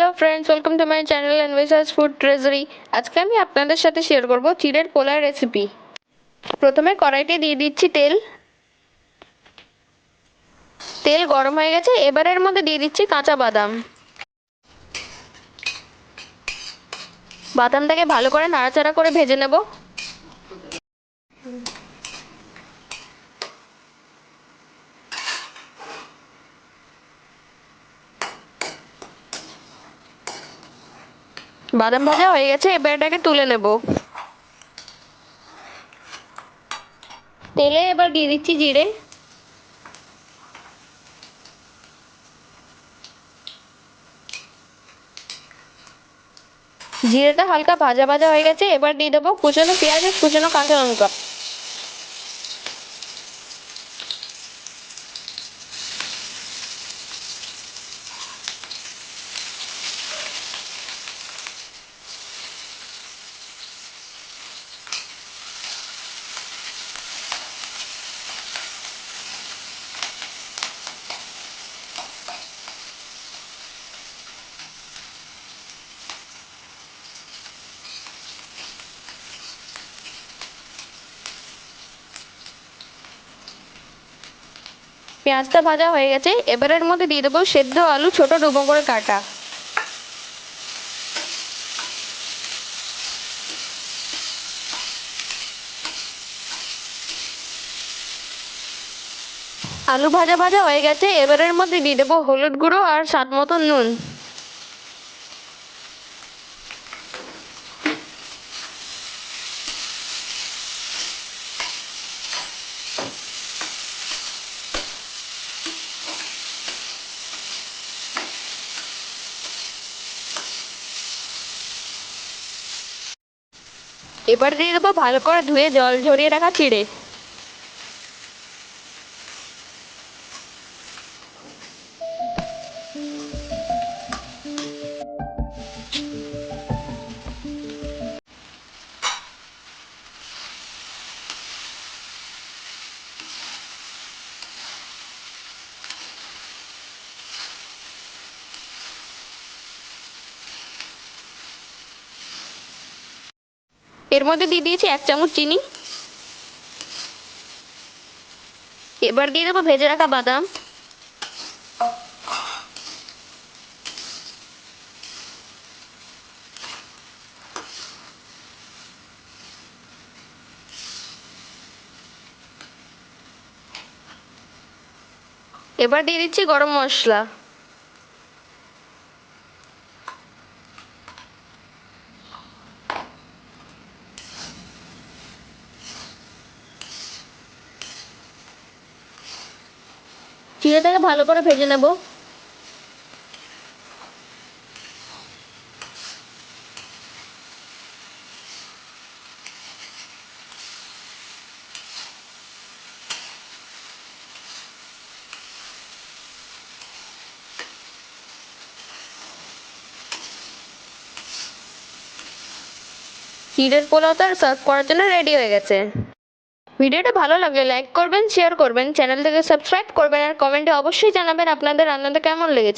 Hello friends welcome to my channel Anvesha's food treasury আজকে আমি আপনাদের সাথে শেয়ার করব চিড়ের পোলার রেসিপি প্রথমে কড়াইতে দিয়ে দিচ্ছি তেল। তেল গরম হয়ে গেছে এবারের মধ্যে দিয়ে দিচ্ছি কাঁচা বাদাম। বাদামটাকে ভালো করে নাড়াচাড়া করে ভেজে নেব। বাদাম ভাজা হয়ে গেছে, এবার এটাকে তুলে নেব। তেলে এবার দিয়ে দিচ্ছি জিরে। জিরেটা হালকা ভাজা ভাজা হয়ে গেছে, এবার দিয়ে দেবো কুচনো পেঁয়াজ আর কুচনো কাঁচা লঙ্কা। পেঁয়াজটা ভাজা হয়ে গেছে এবার এর মধ্যে দিয়ে দেবো সেদ্ধ আলু, ছোট ডুবো করে কাটা। আলু ভাজা ভাজা হয়ে গেছে, এবারের মধ্যে দিয়ে দেবো হলুদ গুঁড়ো আর স্বাদ মতো নুন। এবার দিয়ে দেবো ভালো করে ধুয়ে জল ঝরিয়ে রাখা চিড়ে। এর মধ্যে দিয়ে দিয়েছি এক চামচ চিনি। এবার দিয়ে দেবো ভেজে রাখা বাদাম। এবার দিয়ে দিচ্ছি গরম মশলা। চিড়েটাকে ভালো করে ভেজে নেব। চিড়ের পোলাওটা সার্ভ করার জন্য রেডি হয়ে গেছে। ভিডিওটা ভালো লাগলে লাইক করবেন শেয়ার করবেন চ্যানেলটাকে সাবস্ক্রাইব করবেন আর কমেন্টে অবশ্যই জানাবেন আপনাদের রান্নাটা কেমন লেগেছে।